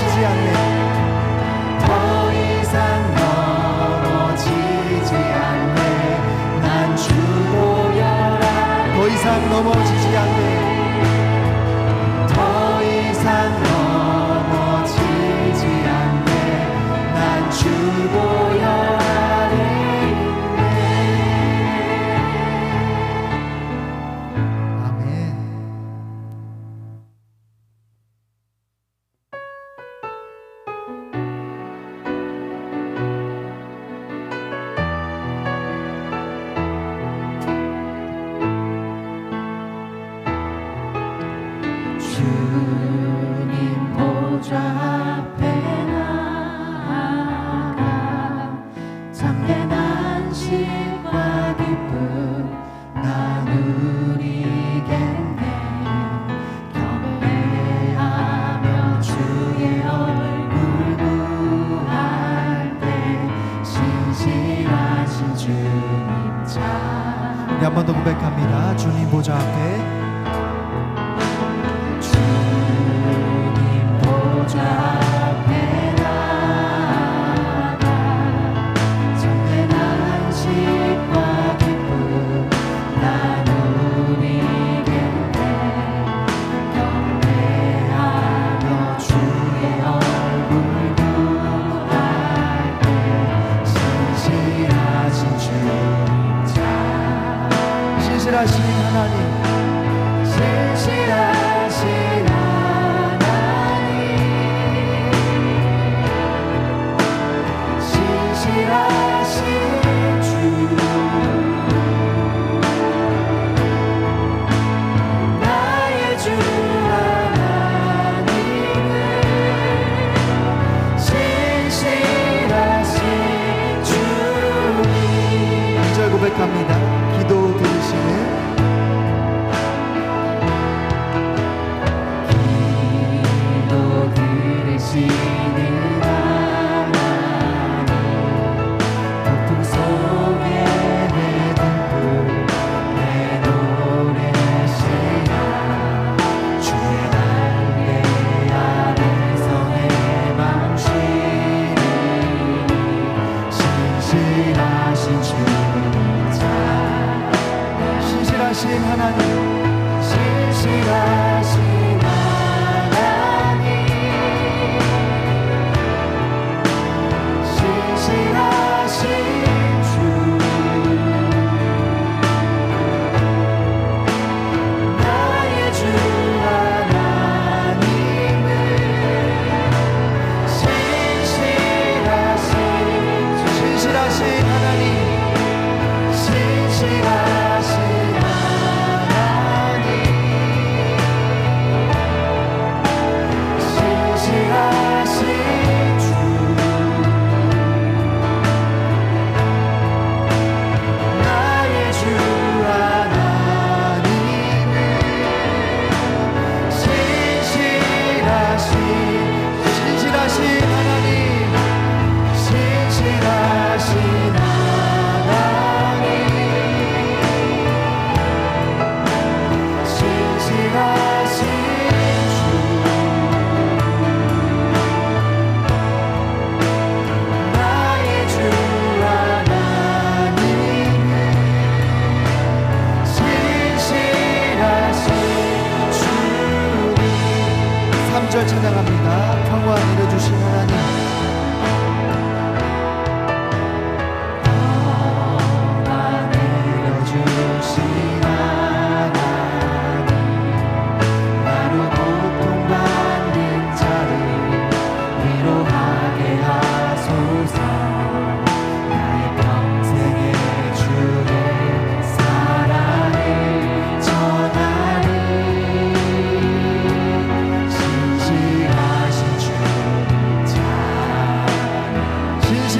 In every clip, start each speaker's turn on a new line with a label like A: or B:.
A: 빠지지 않네. 한 번 더 고백합니다. 주님 보좌 앞에 고백합니다.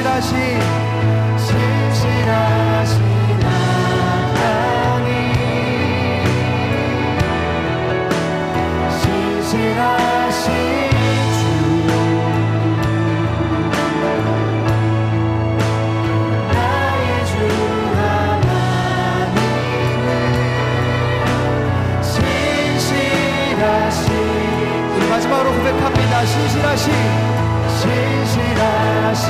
B: 신실하신,
A: 신실하신 하나님,
B: 신실하신 주, 나의 주 하나님, 신실하신,
A: 마지막으로 고백합니다. 신실하신
B: 신실하신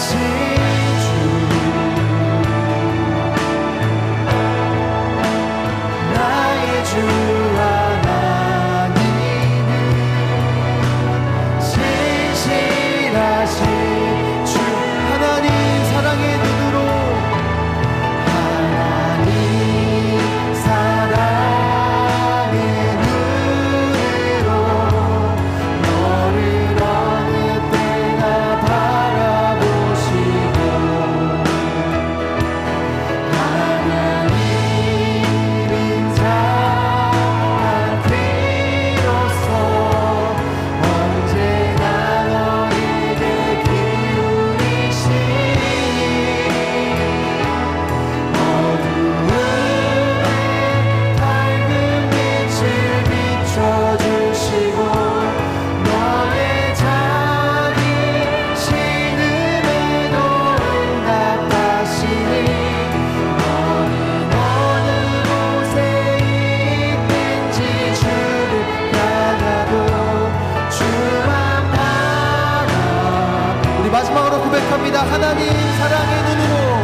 A: see. 마지막으로 고백합니다. 하나님 사랑의 눈으로.